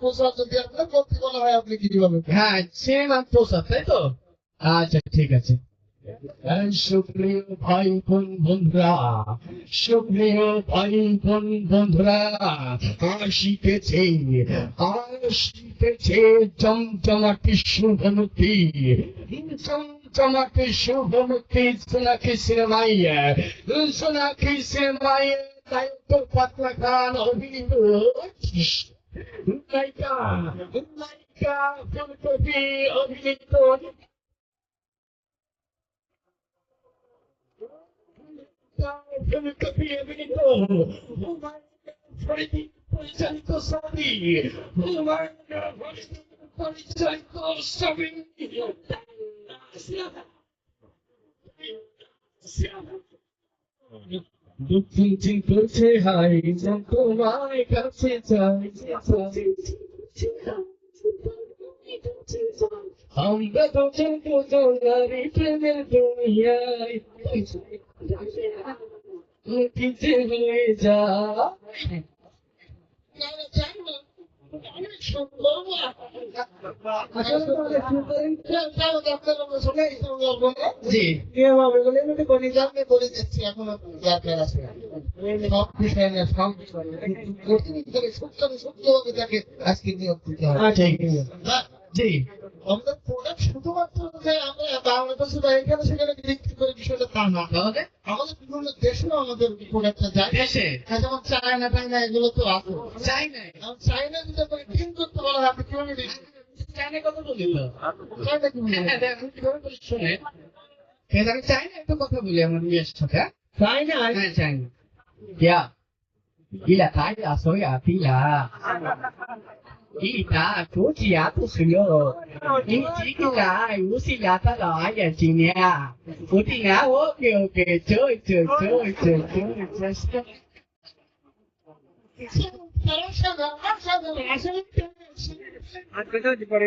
পোশাক যদি আপনার করতে বলা হয় আপনি কি হ্যাঁ তাই তো? আচ্ছা ঠিক আছে। সুপ্রিয় ভাই বোন বন্ধুরা সুপ্রিয় ভাই বোন বন্ধুরা আসিতেছে আসিতেছে চমচমাটি শুভমুক্তি চমচমাটি শুভমুক্তি সোনাকি সিনেমাই সোনাকি সিনেমাই দায়িত্ব পাতলা খান অভিনীত নায়িকা নায়িকা ফুলকপি অভিনীত ফুলকপি অভিনীত পরিচালিত ছবি পরিচালিত ছবি দক্ষিণ চিন করছে হাই তোমার কাছে চাই আমরা তো চিন্তু জোনারি প্রেমের দুনিয়ায় হয়ে যা আজকে নিয়োগ দিতে হবে আচ্ছা, জি। আমাদের প্রোডাক্ট শুধুমাত্র যে আমরা বাংলাদেশে বা এখানে সেখানে বিক্রি করে বিষয়টা তা না। তাহলে? আমাদের বিভিন্ন দেশেও আমাদের প্রোডাক্টটা যায়। দেশে? হ্যাঁ, যেমন চায়না টাইনা এগুলো তো আছে। এখন চায়না যদি আপনাকে টিম করতে বলা হয় আপনি কীভাবে চাইনা কথা বলিল চায়না কি মনে হয়? আমি একটা কথা বলি আমার মেয়ের সাথে। হ্যাঁ? হ্যাঁ চাই না ইয়া। ইলা তাই আসো ইয়া পিলা ইটা তো জিয়া তো শুনো ই জি কি লাই উ সি লা ta la ya ji ne a u ti na okay okay choi choi choi choi choi choi আজকে তো পরে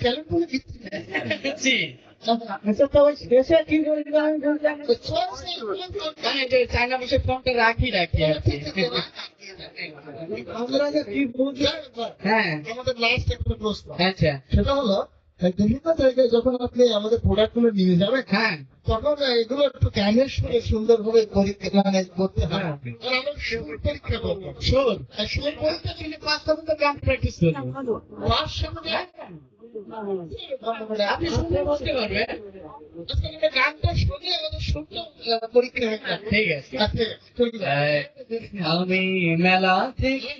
ক্যালেন্ডারে বিক্রি জি আচ্ছা তো ওই দেশে কি করে দিলাম মানে যে চায়না বসে ফোনটা রাখি রাখি আর কি আমরা যে কি বুঝি হ্যাঁ আমাদের লাস্ট একটা প্রশ্ন আচ্ছা সেটা হলো বিভিন্ন জায়গায় যখন আপনি আমাদের প্রোডাক্টগুলো নিয়ে যাবেন হ্যাঁ তখন এগুলো একটু ক্যানের সঙ্গে সুন্দরভাবে পরীক্ষা মানে করতে হয় আমরা সুর পরীক্ষা করব আর সুর পরীক্ষা গান প্র্যাকটিস করব সামনে আমি মেলা থেকে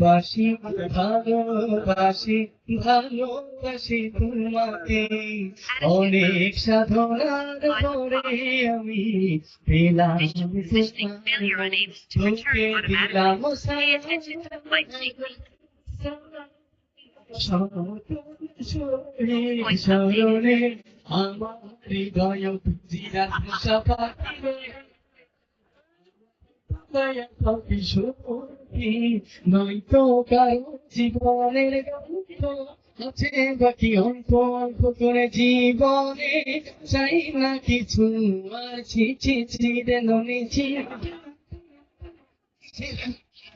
বাসি ভালোবাসি ভালোবাসি তোমাকে অনেক সাধনার পরে আমি পেলাম Positioning failure স্মরণে আমার কারও জীবনের আছে বাকি অল্প করে জীবনে চাই না কিছু আর ছি ছি ছি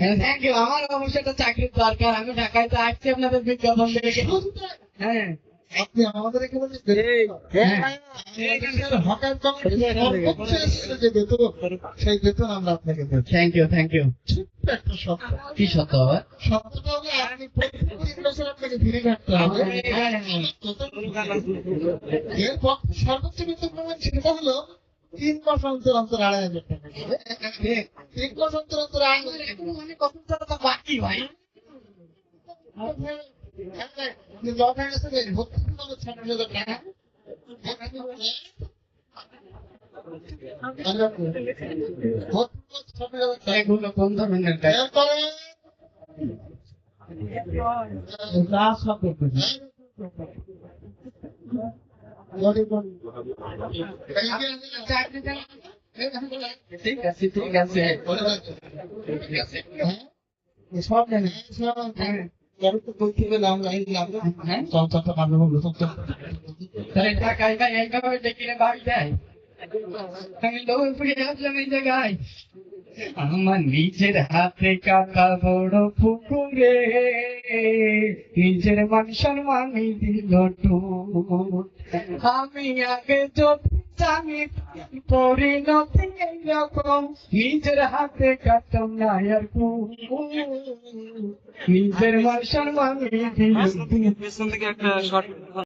হ্যাঁ, আমার অবশ্যই একটা চাকরির দরকার। আমি ঢাকায় তো আসছি আপনাদের বিজ্ঞাপন দেখে। হ্যাঁ। আপনি আমাদের এখানে যে বেতন- হ্যাঁ। হকার সর্বোচ্চ স্তরে যে সেই বেতন আমরা আপনাকে দেব। থ্যাংক ইউ থ্যাংক ইউ একটা শব্দ কি সত্য বাবা? শব্দটা হলো আপনি প্রত্যেক তিন বছর আপনাকে ফিরে কাটতে হবে। এর সর্বোচ্চ বেতন সেটা হলো তিন মাস অন্তর অন্তর আড়াই হাজার টাকা। তিন মাস অন্তর অন্তর আড়াই হাজার টাকা। মানে কত টাকা বাকি ভাই ঠিক আছে ঠিক আছে। সব জানি আমার নিজের হাতে কাটা বড় পুকুরে নিজের মান সম্মানই দিল আমি আগে যদি পরিণতি এরকম নিজের হাতে কাটতাম না আর। নিজের মান